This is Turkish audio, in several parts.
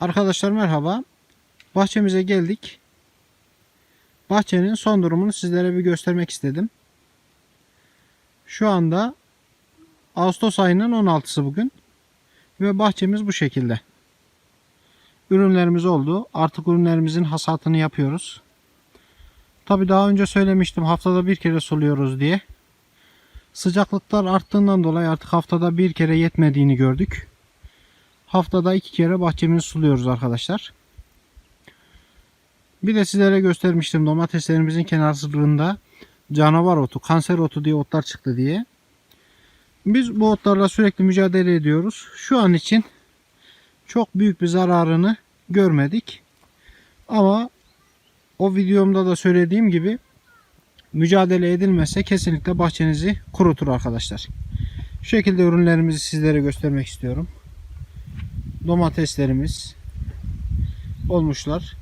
Arkadaşlar merhaba. Bahçemize geldik. Bahçenin son durumunu sizlere bir göstermek istedim. Şu anda Ağustos ayının 16'sı bugün. Ve bahçemiz bu şekilde. Ürünlerimiz oldu. Artık ürünlerimizin hasatını yapıyoruz. Tabi daha önce söylemiştim haftada bir kere suluyoruz diye. Sıcaklıklar arttığından dolayı artık haftada bir kere yetmediğini gördük. Haftada iki kere bahçemizi suluyoruz arkadaşlar. Bir de sizlere göstermiştim domateslerimizin kenarlarında canavar otu, kanser otu diye otlar çıktı diye. Biz bu otlarla sürekli mücadele ediyoruz. Şu an için çok büyük bir zararını görmedik. Ama o videomda da söylediğim gibi mücadele edilmezse kesinlikle bahçenizi kurutur arkadaşlar. Şu şekilde ürünlerimizi sizlere göstermek istiyorum. Domateslerimiz olmuşlar.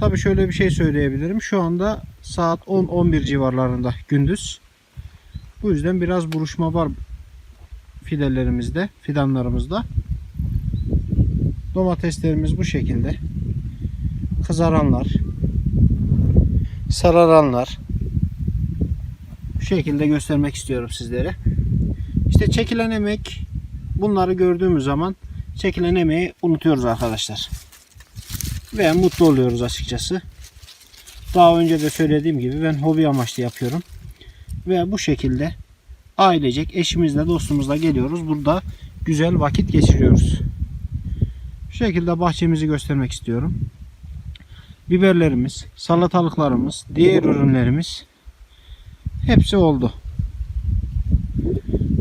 Tabi şöyle bir şey söyleyebilirim. Şu anda saat 10-11 civarlarında gündüz. Bu yüzden biraz buruşma var fidelerimizde, fidanlarımızda. Domateslerimiz bu şekilde. Kızaranlar, sararanlar. Bu şekilde göstermek istiyorum sizlere. İşte çekilen emek bunları gördüğümüz zaman çekilen emeği unutuyoruz arkadaşlar. Ve mutlu oluyoruz açıkçası. Daha önce de söylediğim gibi ben hobi amaçlı yapıyorum. Ve bu şekilde ailecek eşimizle dostumuzla geliyoruz. Burada güzel vakit geçiriyoruz. Şu şekilde bahçemizi göstermek istiyorum. Biberlerimiz, salatalıklarımız, diğer ürünlerimiz hepsi oldu.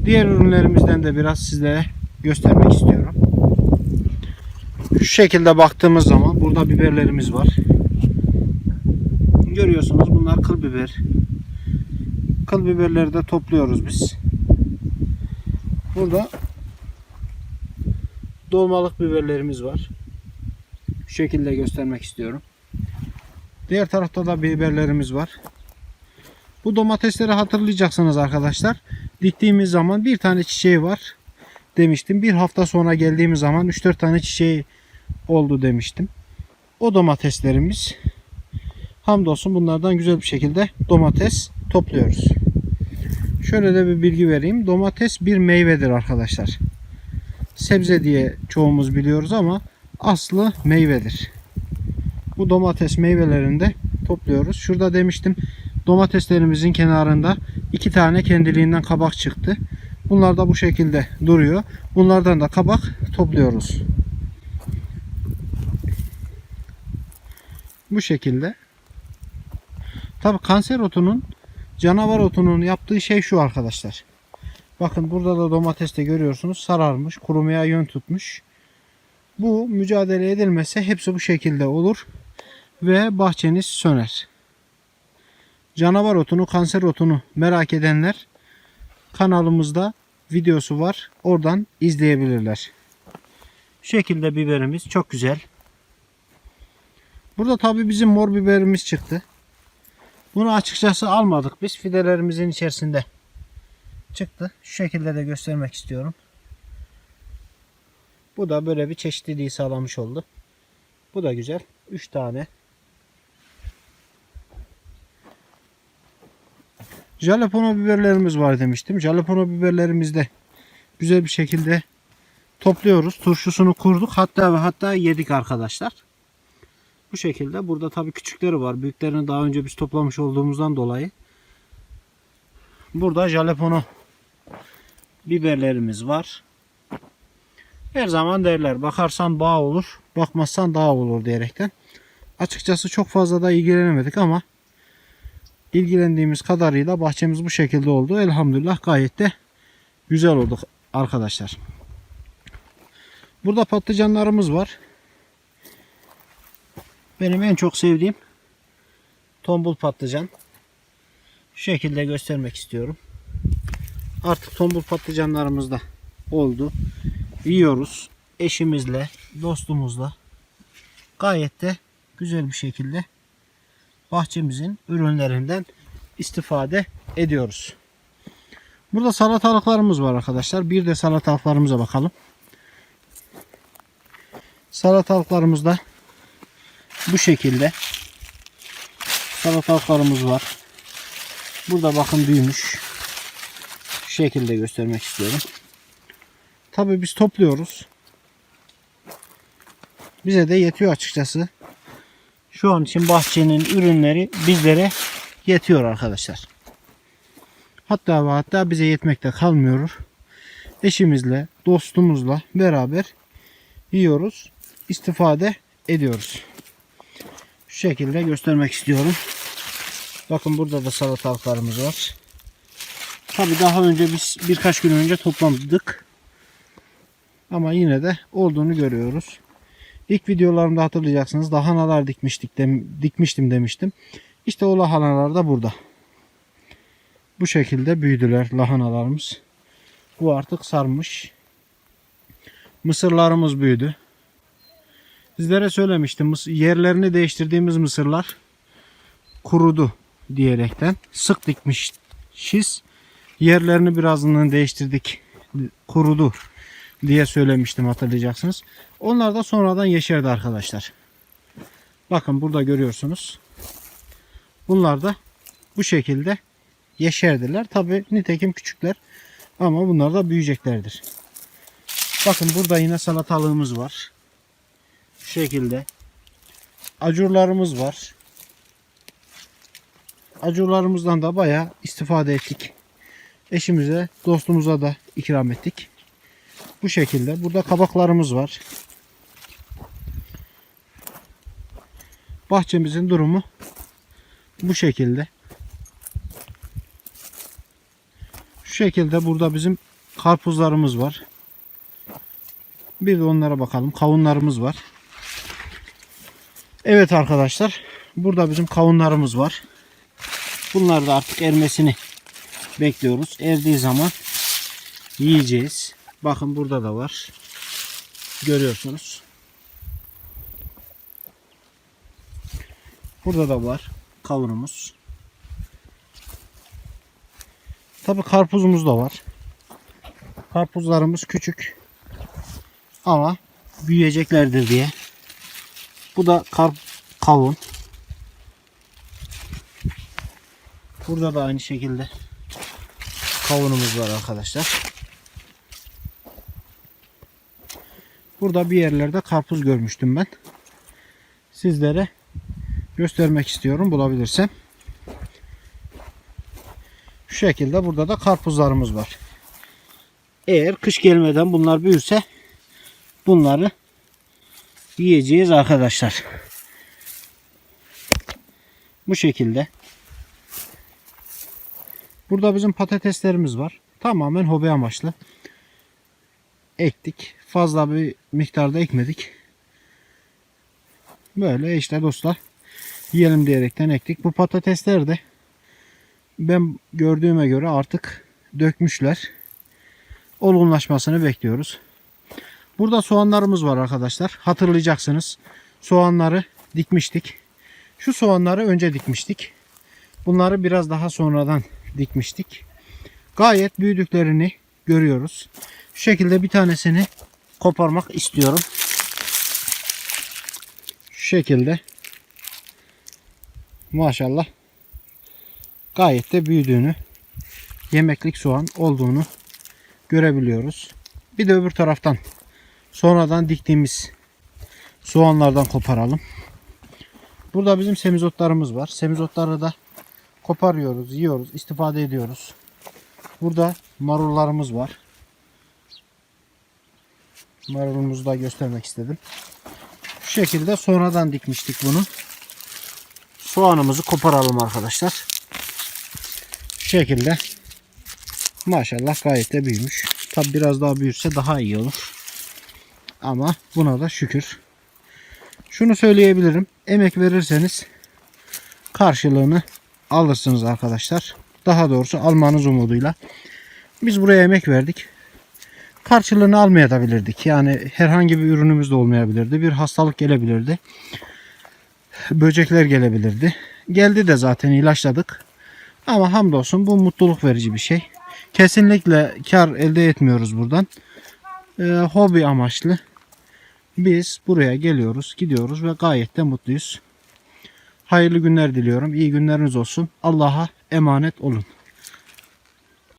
Diğer ürünlerimizden de biraz sizlere göstermek istiyorum. Şu şekilde baktığımız zaman burada biberlerimiz var. Görüyorsunuz bunlar kıl biber. Kıl biberleri de topluyoruz biz. Burada dolmalık biberlerimiz var. Şu şekilde göstermek istiyorum. Diğer tarafta da biberlerimiz var. Bu domatesleri hatırlayacaksınız arkadaşlar. Diktiğimiz zaman bir tane çiçeği var demiştim. Bir hafta sonra geldiğimiz zaman 3-4 tane çiçeği oldu demiştim. O domateslerimiz hamdolsun bunlardan güzel bir şekilde domates topluyoruz. Şöyle de bir bilgi vereyim. Domates bir meyvedir arkadaşlar. Sebze diye çoğumuz biliyoruz ama aslı meyvedir. Bu domates meyvelerini de topluyoruz. Şurada demiştim domateslerimizin kenarında iki tane kendiliğinden kabak çıktı. Bunlar da bu şekilde duruyor. Bunlardan da kabak topluyoruz. Bu şekilde. Tabi kanser otunun canavar otunun yaptığı şey şu arkadaşlar. Bakın burada da domateste görüyorsunuz sararmış, kurumaya yön tutmuş. Bu mücadele edilmese hepsi bu şekilde olur ve bahçeniz söner. Canavar otunu, kanser otunu merak edenler kanalımızda videosu var. Oradan izleyebilirler. Şu şekilde biberimiz çok güzel. Burada tabi bizim mor biberimiz çıktı. Bunu açıkçası almadık biz. Fidelerimizin içerisinde çıktı. Şu şekilde de göstermek istiyorum. Bu da böyle bir çeşitliliği sağlamış oldu. Bu da güzel. 3 tane. Jalapeno biberlerimiz var demiştim. Jalapeno biberlerimiz de güzel bir şekilde topluyoruz. Turşusunu kurduk. Hatta ve hatta yedik arkadaşlar. Bu şekilde. Burada tabii küçükleri var. Büyüklerini daha önce biz toplamış olduğumuzdan dolayı. Burada jalapeno biberlerimiz var. Her zaman derler bakarsan bağ olur, bakmazsan dağ olur diyerekten. Açıkçası çok fazla da ilgilenemedik ama ilgilendiğimiz kadarıyla bahçemiz bu şekilde oldu. Elhamdülillah gayet de güzel olduk arkadaşlar. Burada patlıcanlarımız var. Benim en çok sevdiğim tombul patlıcan. Şu şekilde göstermek istiyorum. Artık tombul patlıcanlarımız da oldu. Yiyoruz. Eşimizle, dostumuzla gayet de güzel bir şekilde bahçemizin ürünlerinden istifade ediyoruz. Burada salatalıklarımız var arkadaşlar. Bir de salatalıklarımıza bakalım. Salatalıklarımız da bu şekilde. Salatalıklarımız var. Burada bakın büyümüş. Şu şekilde göstermek istiyorum. Tabi biz topluyoruz. Bize de yetiyor açıkçası. Şu an için bahçenin ürünleri bizlere yetiyor arkadaşlar. Hatta ve hatta bize yetmekte kalmıyor. Eşimizle, dostumuzla beraber yiyoruz, istifade ediyoruz. Şu şekilde göstermek istiyorum. Bakın burada da salatalıklarımız var. Tabi daha önce biz birkaç gün önce topladık. Ama yine de olduğunu görüyoruz. İlk videolarımda hatırlayacaksınız. Lahanalar dikmiştik dem dikmiştim demiştim. İşte o lahanalar da burada. Bu şekilde büyüdüler lahanalarımız. Bu artık sarmış. Mısırlarımız büyüdü. Sizlere söylemiştim. Yerlerini değiştirdiğimiz mısırlar kurudu diyerekten. Sık dikmişiz. Yerlerini birazını değiştirdik. Kurudu diye söylemiştim hatırlayacaksınız. Onlar da sonradan yeşerdi arkadaşlar. Bakın burada görüyorsunuz. Bunlar da bu şekilde yeşerdiler. Tabi nitekim küçükler ama bunlar da büyüyeceklerdir. Bakın burada yine salatalığımız var. Şekilde. Acurlarımız var. Acurlarımızdan da bayağı istifade ettik. Eşimize, dostumuza da ikram ettik. Bu şekilde. Burada kabaklarımız var. Bahçemizin durumu bu şekilde. Şu şekilde burada bizim karpuzlarımız var. Bir de onlara bakalım. Kavunlarımız var. Evet arkadaşlar. Burada bizim kavunlarımız var. Bunlar da artık ermesini bekliyoruz. Erdiği zaman yiyeceğiz. Bakın burada da var. Görüyorsunuz. Burada da var kavunumuz. Tabi karpuzumuz da var. Karpuzlarımız küçük. Ama büyüyeceklerdir diye. Bu da kar kavun. Burada da aynı şekilde kavunumuz var arkadaşlar. Burada bir yerlerde karpuz görmüştüm ben. Sizlere göstermek istiyorum bulabilirsem. Şu şekilde burada da karpuzlarımız var. Eğer kış gelmeden bunlar büyürse bunları yiyeceğiz arkadaşlar. Bu şekilde. Burada bizim patateslerimiz var. Tamamen hobi amaçlı. Ektik. Fazla bir miktarda ekmedik. Böyle işte dostlar. Yiyelim diyerekten ektik. Bu patatesler de ben gördüğüme göre artık dökmüşler. Olgunlaşmasını bekliyoruz. Burada soğanlarımız var arkadaşlar. Hatırlayacaksınız. Soğanları dikmiştik. Şu soğanları önce dikmiştik. Bunları biraz daha sonradan dikmiştik. Gayet büyüdüklerini görüyoruz. Şu şekilde bir tanesini koparmak istiyorum. Şu şekilde. Maşallah. Gayet de büyüdüğünü, yemeklik soğan olduğunu görebiliyoruz. Bir de öbür taraftan sonradan diktiğimiz soğanlardan koparalım. Burada bizim semizotlarımız var. Semizotları da koparıyoruz, yiyoruz, istifade ediyoruz. Burada marullarımız var. Marulumuzu da göstermek istedim. Şu şekilde sonradan dikmiştik bunu. Soğanımızı koparalım arkadaşlar. Şu şekilde. Maşallah gayet de büyümüş. Tabi biraz daha büyürse daha iyi olur. Ama buna da şükür. Şunu söyleyebilirim. Emek verirseniz karşılığını alırsınız arkadaşlar. Daha doğrusu almanız umuduyla. Biz buraya emek verdik. Karşılığını almayabilirdik. Yani herhangi bir ürünümüz de olmayabilirdi. Bir hastalık gelebilirdi. Böcekler gelebilirdi. Geldi de zaten ilaçladık. Ama hamdolsun bu mutluluk verici bir şey. Kesinlikle kar elde etmiyoruz buradan. Ee, hobi amaçlı Biz buraya geliyoruz, gidiyoruz ve gayet de mutluyuz. Hayırlı günler diliyorum. İyi günleriniz olsun. Allah'a emanet olun.